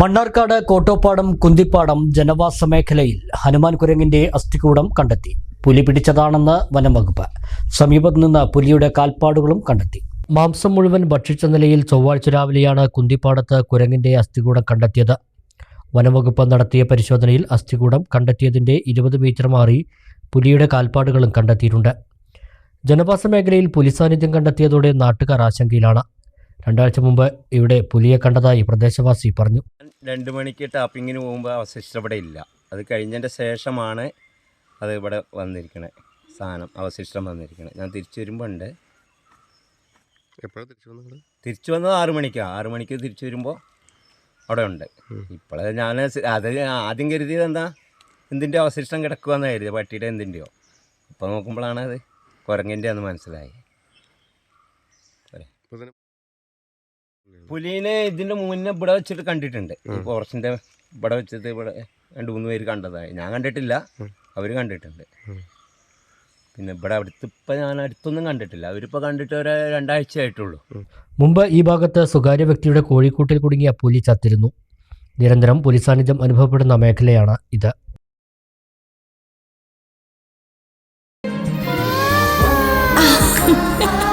മണ്ണാർക്കാട് കോട്ടോപ്പാടം കുന്തിപ്പാടം ജനവാസ മേഖലയിൽ ഹനുമാൻ കുരങ്ങിന്റെ അസ്ഥികൂടം കണ്ടെത്തി. പുലി പിടിച്ചതാണെന്ന് വനംവകുപ്പ് സമീപത്ത് നിന്ന് പുലിയുടെ കാൽപ്പാടുകളും കണ്ടെത്തി. മാംസം മുഴുവൻ ഭക്ഷിച്ച നിലയിൽ ചൊവ്വാഴ്ച രാവിലെയാണ് കുന്തിപ്പാടത്ത് കുരങ്ങിന്റെ അസ്ഥികൂടം കണ്ടെത്തിയത്. വനംവകുപ്പ് നടത്തിയ പരിശോധനയിൽ അസ്ഥികൂടം കണ്ടെത്തിയതിന്റെ ഇരുപത് മീറ്റർ മാറി പുലിയുടെ കാൽപ്പാടുകളും കണ്ടെത്തിയിട്ടുണ്ട്. ജനവാസ മേഖലയിൽ പുലി സാന്നിധ്യം കണ്ടെത്തിയതോടെ നാട്ടുകാർ ആശങ്കയിലാണ്. രണ്ടാഴ്ച മുമ്പ് ഇവിടെ പുലിയെ കണ്ടതായി പ്രദേശവാസി പറഞ്ഞു. രണ്ട് മണിക്ക് ടാപ്പിങ്ങിന് പോകുമ്പോൾ അവശിഷ്ടം ഇവിടെ ഇല്ല അത് കഴിഞ്ഞതിന്റെ ശേഷമാണ് അത് ഇവിടെ വന്നിരിക്കണേ. സാധനം അവശിഷ്ടം വന്നിരിക്കണേ. ഞാൻ തിരിച്ചു വരുമ്പോൾ ഉണ്ട് എപ്പോഴാണ് തിരിച്ചു വന്നത്? തിരിച്ചു വന്നത് ആറു മണിക്കാണ് ആറു മണിക്ക് തിരിച്ചു വരുമ്പോൾ അവിടെ ഉണ്ട്. ഇപ്പോഴേ ഞാൻ അത് ആദ്യം കരുതിയത് എന്താ? എന്തിന്റെ അവശിഷ്ടം കിടക്കുകയെന്ന് കരുതി പട്ടിയുടെ എന്തിന്റെയോ ഇപ്പോൾ നോക്കുമ്പോഴാണ് അത് കുരങ്ങിന്റെ എന്ന് മനസ്സിലായി പുലീനെ ഇതിന്റെ മുന്നേ ഇവിടെ വെച്ചിട്ട് കണ്ടിട്ടുണ്ട്. ഫോറസ്റ്റിന്റെ ഇവിടെ വെച്ചിട്ട് ഇവിടെ രണ്ട് മൂന്ന് പേര് കണ്ടതായി. ഞാൻ കണ്ടിട്ടില്ല. അവർ കണ്ടിട്ടുണ്ട്. പിന്നെ ഇവിടെ അടുത്ത് ഇപ്പം ഞാൻ അടുത്തൊന്നും കണ്ടിട്ടില്ല. അവരിപ്പോൾ കണ്ടിട്ട് ഒരു രണ്ടാഴ്ച ആയിട്ടുള്ളൂ മുമ്പ് ഈ ഭാഗത്ത് സ്വകാര്യ വ്യക്തിയുടെ കോഴിക്കൂട്ടിൽ കുടുങ്ങിയ പുലി ചത്തിരുന്നു. നിരന്തരം പുലി സാന്നിധ്യം അനുഭവപ്പെടുന്ന മേഖലയാണ് ഇത്.